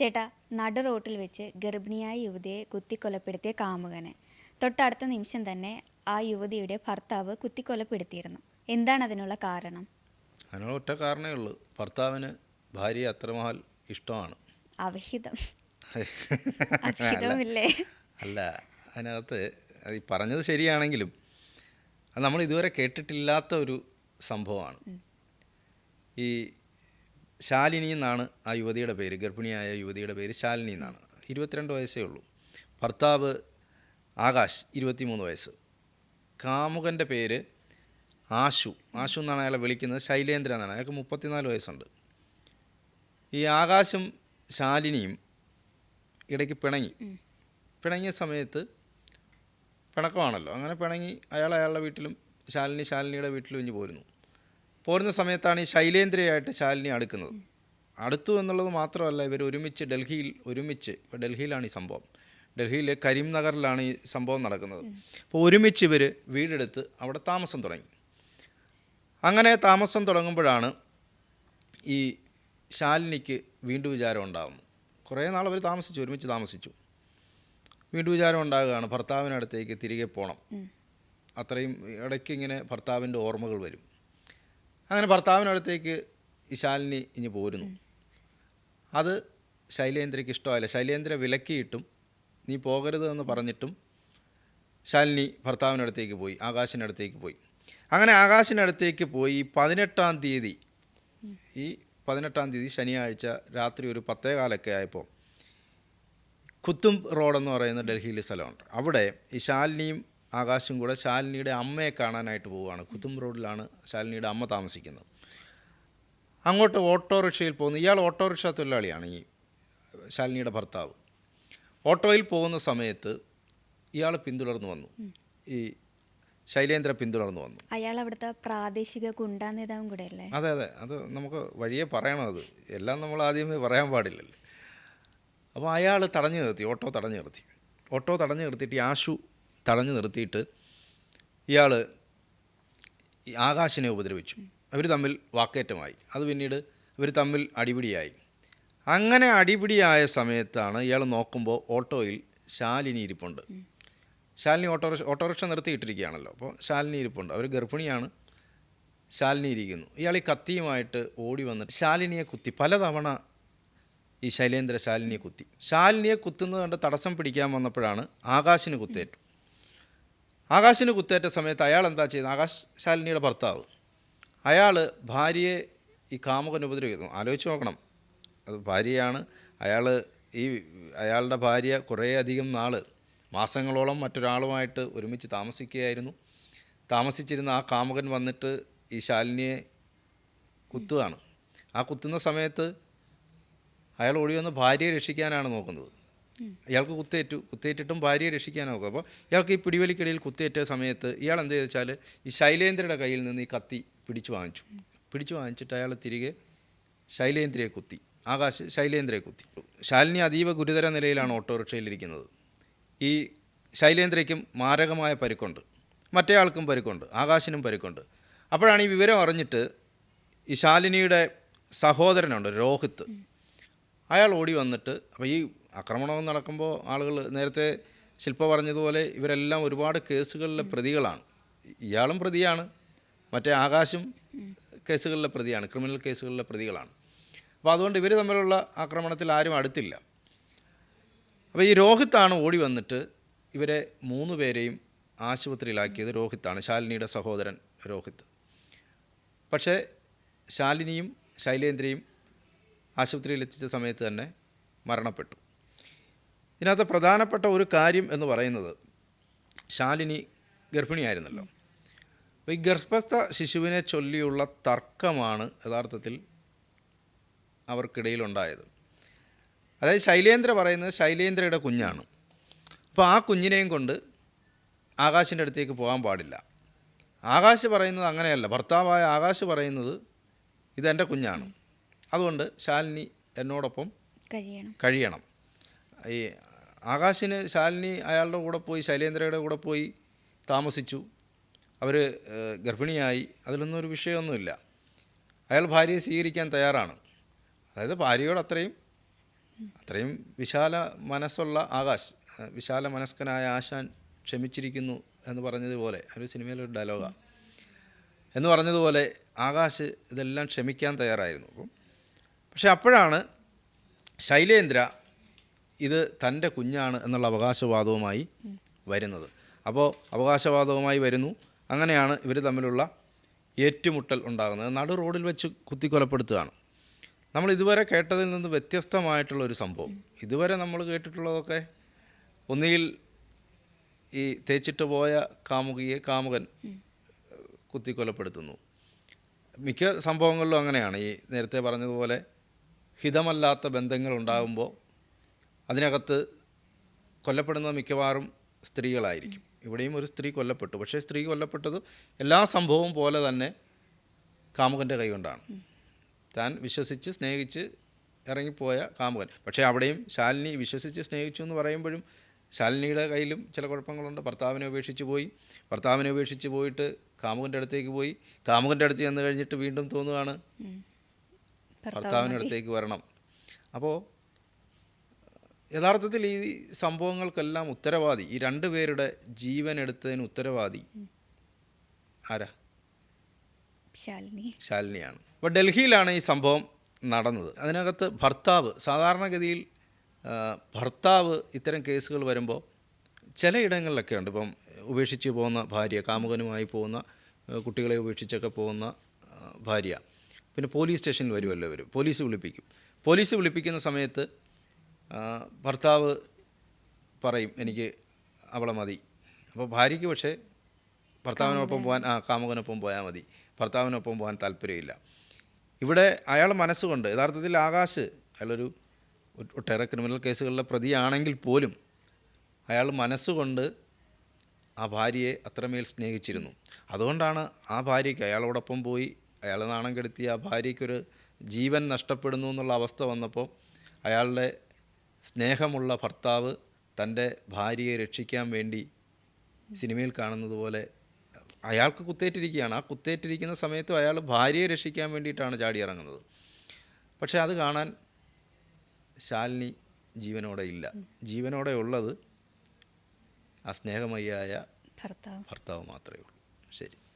ചേട്ടാ നട റോട്ടിൽ വെച്ച് ഗർഭിണിയായ യുവതിയെ കുത്തിക്കൊലപ്പെടുത്തിയ കാമുകനെ. തൊട്ടടുത്ത നിമിഷം തന്നെ ആ യുവതിയുടെ ഭർത്താവ് കുത്തിക്കൊലപ്പെടുത്തിയിരുന്നു. എന്താണ് അതിനുള്ള കാരണം? അതിനുള്ള ഒറ്റ കാരണമേ ഉള്ളൂ. ഭർത്താവിന് ഭാര്യയെ അത്രമഹാൽ ഇഷ്ടമാണ്. അവിഹിതം. അവിഹിതമില്ലേ? അല്ല അതിനകത്ത് അത് ഈ പറഞ്ഞത് ശരിയാണെങ്കിലും അത് നമ്മൾ ഇതുവരെ കേട്ടിട്ടില്ലാത്ത ഒരു സംഭവമാണ്. ഈ ശാലിനി എന്നാണ് ആ യുവതിയുടെ പേര് ഗർഭിണിയായ യുവതിയുടെ പേര് ശാലിനി എന്നാണ്. ഇരുപത്തിരണ്ട് വയസ്സേ ഉള്ളൂ. ഭർത്താവ് ആകാശ് ഇരുപത്തിമൂന്ന് വയസ്സ്. കാമുകന്റെ പേര് ആശു. ആശു എന്നാണ് അയാളെ വിളിക്കുന്നത്. ശൈലേന്ദ്ര എന്നാണ്. അയാൾക്ക് മുപ്പത്തിനാല് വയസ്സുണ്ട്. ഈ ആകാശും ശാലിനിയും ഇടയ്ക്ക് പിണങ്ങി. പിണങ്ങിയ സമയത്ത് പിണക്കമാണല്ലോ. അങ്ങനെ പിണങ്ങി അയാൾ അയാളുടെ വീട്ടിലും ശാലിനി ശാലിനിയുടെ വീട്ടിലും ഇഞ്ഞ് പോരുന്നു. പോരുന്ന സമയത്താണ് ഈ ശൈലേന്ദ്രയായിട്ട് ശാലിനി അടുക്കുന്നത്. അടുത്തു എന്നുള്ളത് മാത്രമല്ല ഇവർ ഒരുമിച്ച് ഡൽഹിയിൽ ഒരുമിച്ച് ഇപ്പോൾ ഡൽഹിയിലാണ് ഈ സംഭവം. ഡൽഹിയിലെ കരീം നഗറിലാണ് ഈ സംഭവം നടക്കുന്നത്. അപ്പോൾ ഒരുമിച്ച് ഇവർ വീടെടുത്ത് അവിടെ താമസം തുടങ്ങി. അങ്ങനെ താമസം തുടങ്ങുമ്പോഴാണ് ഈ ശാലിനിക്ക് വീണ്ടും വിചാരം ഉണ്ടാകുന്നു കുറേ നാൾ അവർ താമസിച്ചു ഒരുമിച്ച് താമസിച്ചു. വീണ്ടും വിചാരം ഉണ്ടാകുകയാണ് ഭർത്താവിനടുത്തേക്ക് തിരികെ പോകണം അത്രയും ഇടയ്ക്ക് ഇങ്ങനെ ഭർത്താവിന്റെ ഓർമ്മകൾ വരും. അങ്ങനെ ഭർത്താവിനടുത്തേക്ക് ഈ ശാലിനി ഇനി പോരുന്നു. അത് ശൈലേന്ദ്രയ്ക്ക് ഇഷ്ടമായില്ല. ശൈലേന്ദ്ര വിലക്കിയിട്ടും നീ പോകരുത് എന്ന് പറഞ്ഞിട്ടും ശാലിനി ഭർത്താവിനടുത്തേക്ക് പോയി ആകാശിനടുത്തേക്ക് പോയി. അങ്ങനെ ആകാശിനടുത്തേക്ക് പോയി. പതിനെട്ടാം തീയതി ഈ പതിനെട്ടാം തീയതി ശനിയാഴ്ച രാത്രി ഒരു പത്തേ കാലൊക്കെ ആയപ്പോൾ കുത്തും റോഡെന്ന് പറയുന്ന ഡൽഹിയിലെ സ്ഥലമുണ്ട്. അവിടെ ഈ ശാലിനിയും ആകാശും കൂടെ ശാലിനിയുടെ അമ്മയെ കാണാനായിട്ട് പോവുകയാണ്. കുത്തും റോഡിലാണ് ശാലിനിയുടെ അമ്മ താമസിക്കുന്നത്. അങ്ങോട്ട് ഓട്ടോറിക്ഷയിൽ പോകുന്നു ഇയാൾ ഓട്ടോറിക്ഷ തൊഴിലാളിയാണ് ഈ ശാലിനിയുടെ ഭർത്താവ്. ഓട്ടോയിൽ പോകുന്ന സമയത്ത് ഇയാൾ പിന്തുടർന്നു വന്നു. ഈ ശൈലേന്ദ്ര പിന്തുടർന്നു വന്നു. അയാൾ അവിടുത്തെ പ്രാദേശിക ഗുണ്ടാ നേതാവും കൂടെ അല്ലേ അതെ അതെ. അത് നമുക്ക് വഴിയെ പറയണം അത്. എല്ലാം നമ്മൾ ആദ്യമേ പറയാൻ പാടില്ലല്ലോ. അപ്പോൾ അയാൾ തടഞ്ഞു നിർത്തി ഓട്ടോ തടഞ്ഞു നിർത്തി. ഓട്ടോ തടഞ്ഞു നിർത്തിയിട്ട് ഈ ആശു തടഞ്ഞു നിർത്തിയിട്ട് ഇയാൾ ആകാശിനെ ഉപദ്രവിച്ചു. അവർ തമ്മിൽ വാക്കേറ്റമായി. അത് പിന്നീട് ഇവർ തമ്മിൽ അടിപിടിയായി. അങ്ങനെ അടിപിടിയായ സമയത്താണ് ഇയാൾ നോക്കുമ്പോൾ ഓട്ടോയിൽ ശാലിനി ഇരിപ്പുണ്ട്. ശാലിനി ഓട്ടോറിക്ഷ ഓട്ടോറിക്ഷ നിർത്തിയിട്ടിരിക്കുകയാണല്ലോ. അപ്പോൾ ശാലിനി ഇരിപ്പുണ്ട്. അവർ ഗർഭിണിയാണ്. ശാലിനി ഇരിക്കുന്നു. ഇയാൾ ഈ കത്തിയുമായിട്ട് ഓടി വന്നിട്ട് ശാലിനിയെ കുത്തി. പലതവണ ഈ ശൈലേന്ദ്ര ശാലിനിയെ കുത്തി. ശാലിനിയെ കുത്തുന്നത് കണ്ട് തടസ്സം പിടിക്കാൻ വന്നപ്പോഴാണ് ആകാശിന് കുത്തേറ്റു. ആകാശിന് കുത്തേറ്റ സമയത്ത് അയാൾ എന്താ ചെയ്യുന്നത്? ആകാശ് ശാലിനിയുടെ ഭർത്താവ്. അയാൾ ഭാര്യയെ ഈ കാമുകൻ ഉപദ്രവിക്കുന്നു. ആലോചിച്ച് നോക്കണം. അത് ഭാര്യയാണ്. അയാൾ ഈ അയാളുടെ ഭാര്യ കുറേയധികം നാൾ മാസങ്ങളോളം മറ്റൊരാളുമായിട്ട് ഒരുമിച്ച് താമസിക്കുകയായിരുന്നു. താമസിച്ചിരുന്ന ആ കാമുകൻ വന്നിട്ട് ഈ ശാലിനിയെ കുത്തുകയാണ്. ആ കുത്തുന്ന സമയത്ത് അയാൾ ഒഴിവന്ന് ഭാര്യയെ രക്ഷിക്കാനാണ് നോക്കുന്നത്. ഇയാൾക്ക് കുത്തേറ്റു കുത്തേറ്റിട്ടും ഭാര്യയെ രക്ഷിക്കാനോ നോക്കുക അപ്പോൾ ഇയാൾക്ക് ഈ പിടിവലിക്കിടയിൽ കുത്തേറ്റ സമയത്ത് ഇയാൾ എന്ത് ചോദിച്ചാൽ ഈ ശൈലേന്ദ്രയുടെ കയ്യിൽ നിന്ന് ഈ കത്തി പിടിച്ചു വാങ്ങിച്ചു. പിടിച്ചു വാങ്ങിച്ചിട്ട് അയാൾ തിരികെ ശൈലേന്ദ്രയെ കുത്തി. ആകാശ് ശൈലേന്ദ്രയെ കുത്തി. ശാലിനി അതീവ ഗുരുതര നിലയിലാണ് ഓട്ടോറിക്ഷയിലിരിക്കുന്നത്. ഈ ശൈലേന്ദ്രയ്ക്കും മാരകമായ പരിക്കുണ്ട്. മറ്റേ ആൾക്കും പരിക്കുണ്ട്. ആകാശിനും പരിക്കുണ്ട്. അപ്പോഴാണ് ഈ വിവരം അറിഞ്ഞിട്ട് ഈ ശാലിനിയുടെ സഹോദരനുണ്ട് രോഹിത്ത്. അയാൾ ഓടി വന്നിട്ട് അപ്പോൾ ഈ ആക്രമണം നടക്കുമ്പോൾ ആളുകൾ നേരത്തെ ശില്പ പറഞ്ഞതുപോലെ ഇവരെല്ലാം ഒരുപാട് കേസുകളിലെ പ്രതികളാണ്. ഇയാളും പ്രതിയാണ്. മറ്റേ ആകാശും കേസുകളിലെ പ്രതിയാണ്. ക്രിമിനൽ കേസുകളിലെ പ്രതികളാണ്. അപ്പോൾ അതുകൊണ്ട് ഇവർ തമ്മിലുള്ള ആക്രമണത്തിൽ ആരും അടുത്തില്ല. അപ്പോൾ ഈ രോഹിത്താണ് ഓടി വന്നിട്ട് ഇവരെ മൂന്ന് പേരെയും ആശുപത്രിയിലാക്കിയത് രോഹിത്താണ്. ശാലിനിയുടെ സഹോദരൻ രോഹിത്. പക്ഷേ ശാലിനിയും ശൈലേന്ദ്രയും ആശുപത്രിയിൽ എത്തിച്ച സമയത്ത് തന്നെ മരണപ്പെട്ടു. ഇതിനകത്ത് പ്രധാനപ്പെട്ട ഒരു കാര്യം എന്ന് പറയുന്നത് ശാലിനി ഗർഭിണിയായിരുന്നല്ലോ. അപ്പോൾ ഈ ഗർഭസ്ഥ ശിശുവിനെ ചൊല്ലിയുള്ള തർക്കമാണ് യഥാർത്ഥത്തിൽ അവർക്കിടയിലുണ്ടായത്. അതായത് ശൈലേന്ദ്ര പറയുന്നത് ശൈലേന്ദ്രയുടെ കുഞ്ഞാണ്. അപ്പോൾ ആ കുഞ്ഞിനെയും കൊണ്ട് ആകാശിന്റെ അടുത്തേക്ക് പോകാൻ പാടില്ല. ആകാശ് പറയുന്നത് അങ്ങനെയല്ല. ഭർത്താവായ ആകാശ് പറയുന്നത് ഇതെന്റെ കുഞ്ഞാണ്. അതുകൊണ്ട് ശാലിനി എന്നോടൊപ്പം കഴിയണം. കഴിയണം. ഈ ആകാശിന് ശാലിനി അയാളുടെ കൂടെ പോയി ശൈലേന്ദ്രയുടെ കൂടെ പോയി താമസിച്ചു. അവർ ഗർഭിണിയായി. അതിലൊന്നും ഒരു വിഷയമൊന്നുമില്ല. അയാൾ ഭാര്യയെ സ്വീകരിക്കാൻ തയ്യാറാണ്. അതായത് ഭാര്യയോട് അത്രയും അത്രയും വിശാല മനസ്സുള്ള ആകാശ് വിശാല മനസ്കനായ ആശാൻ ക്ഷമിച്ചിരിക്കുന്നു എന്ന് പറഞ്ഞതുപോലെ ഒരു സിനിമയിലൊരു ഡയലോഗാണ് എന്ന് പറഞ്ഞതുപോലെ ആകാശ് ഇതെല്ലാം ക്ഷമിക്കാൻ തയ്യാറായിരുന്നു. അപ്പം പക്ഷെ അപ്പോഴാണ് ശൈലേന്ദ്ര ഇത് തന്റെ കുഞ്ഞാണ് എന്നുള്ള അവകാശവാദവുമായി വരുന്നത്. അപ്പോൾ അവകാശവാദവുമായി വരുന്നു. അങ്ങനെയാണ് ഇവർ തമ്മിലുള്ള ഏറ്റുമുട്ടൽ ഉണ്ടാകുന്നത്. നടു റോഡിൽ വെച്ച് കുത്തിക്കൊലപ്പെടുത്തുകയാണ്. നമ്മൾ ഇതുവരെ കേട്ടതിൽ നിന്ന് വ്യത്യസ്തമായിട്ടുള്ള ഒരു സംഭവം. ഇതുവരെ നമ്മൾ കേട്ടിട്ടുള്ളതൊക്കെ ഒന്നുകിൽ ഈ തേച്ചിട്ട് പോയ കാമുകിയെ കാമുകൻ കുത്തിക്കൊലപ്പെടുത്തുന്നു. മിക്ക സംഭവങ്ങളിലും അങ്ങനെയാണ്. ഈ നേരത്തെ പറഞ്ഞതുപോലെ ഹിതമല്ലാത്ത ബന്ധങ്ങൾ ഉണ്ടാകുമ്പോൾ അതിനകത്ത് കൊല്ലപ്പെടുന്ന മിക്കവാറും സ്ത്രീകളായിരിക്കും. ഇവിടെയും ഒരു സ്ത്രീ കൊല്ലപ്പെട്ടു. പക്ഷേ സ്ത്രീ കൊല്ലപ്പെട്ടത് എല്ലാ സംഭവവും പോലെ തന്നെ കാമുകന്റെ കൈകൊണ്ടാണ്. താൻ വിശ്വസിച്ച് സ്നേഹിച്ച് ഇറങ്ങിപ്പോയ കാമുകൻ. പക്ഷേ അവിടെയും ശാലിനി വിശ്വസിച്ച് സ്നേഹിച്ചു എന്ന് പറയുമ്പോഴും ശാലിനിയുടെ കയ്യിലും ചില കുഴപ്പങ്ങളുണ്ട്. ഭർത്താവിനെ ഉപേക്ഷിച്ച് പോയി. ഭർത്താവിനെ ഉപേക്ഷിച്ച് പോയിട്ട് കാമുകന്റെ അടുത്തേക്ക് പോയി. കാമുകന്റെ അടുത്ത് ചെന്ന് കഴിഞ്ഞിട്ട് വീണ്ടും തോന്നുകയാണ് ഭർത്താവിന്റെ അടുത്തേക്ക് വരണം. അപ്പോൾ യഥാർത്ഥത്തിൽ ഈ സംഭവങ്ങൾക്കെല്ലാം ഉത്തരവാദി ഈ രണ്ട് പേരുടെ ജീവൻ എടുത്തതിന് ഉത്തരവാദി ആരാ? ശാലിനി. ശാലിനിയാണ്. അപ്പോൾ ഡൽഹിയിലാണ് ഈ സംഭവം നടന്നത്. അതിനകത്ത് ഭർത്താവ് സാധാരണഗതിയിൽ ഭർത്താവ് ഇത്തരം കേസുകൾ വരുമ്പോൾ ചിലയിടങ്ങളിലൊക്കെ ഉണ്ട്. ഇപ്പം ഉപേക്ഷിച്ച് പോകുന്ന ഭാര്യ കാമുകനുമായി പോകുന്ന കുട്ടികളെ ഉപേക്ഷിച്ചൊക്കെ പോകുന്ന ഭാര്യ. പിന്നെ പോലീസ് സ്റ്റേഷനിൽ വരുമല്ലോ ഇവർ പോലീസ് വിളിപ്പിക്കും. പോലീസ് വിളിപ്പിക്കുന്ന സമയത്ത് ഭർത്താവ് പറയും എനിക്ക് അവളെ മതി. അപ്പോൾ ഭാര്യയ്ക്ക് പക്ഷേ ഭർത്താവിനൊപ്പം പോകാൻ ആ കാമുകനൊപ്പം പോയാൽ മതി. ഭർത്താവിനൊപ്പം പോകാൻ താല്പര്യമില്ല. ഇവിടെ അയാൾ മനസ്സുകൊണ്ട് യഥാർത്ഥത്തിൽ ആകാശ് അയാളൊരു ഒട്ടേറെ ക്രിമിനൽ കേസുകളിലെ പ്രതിയാണെങ്കിൽ പോലും അയാൾ മനസ്സുകൊണ്ട് ആ ഭാര്യയെ അത്രമേൽ സ്നേഹിച്ചിരുന്നു. അതുകൊണ്ടാണ് ആ ഭാര്യയ്ക്ക് അയാളോടൊപ്പം പോയി അയാളെ നാണം കെടുത്തി ആ ഭാര്യയ്ക്കൊരു ജീവൻ നഷ്ടപ്പെടുന്നു എന്നുള്ള അവസ്ഥ വന്നപ്പോൾ അയാളുടെ സ്നേഹമുള്ള ഭർത്താവ് തന്റെ ഭാര്യയെ രക്ഷിക്കാൻ വേണ്ടി സിനിമയിൽ കാണുന്നത് പോലെ അയാൾക്ക് കുത്തേറ്റിരിക്കുകയാണ്. ആ കുത്തേറ്റിരിക്കുന്ന സമയത്തും അയാൾ ഭാര്യയെ രക്ഷിക്കാൻ വേണ്ടിയിട്ടാണ് ചാടിയിറങ്ങുന്നത്. പക്ഷേ അത് കാണാൻ ശാലിനി ജീവനോടെ ഇല്ല. ജീവനോടെ ഉള്ളത് ആ സ്നേഹമയ്യായ ഭർത്താവ്. ഭർത്താവ് മാത്രമേ ഉള്ളൂ. ശരി.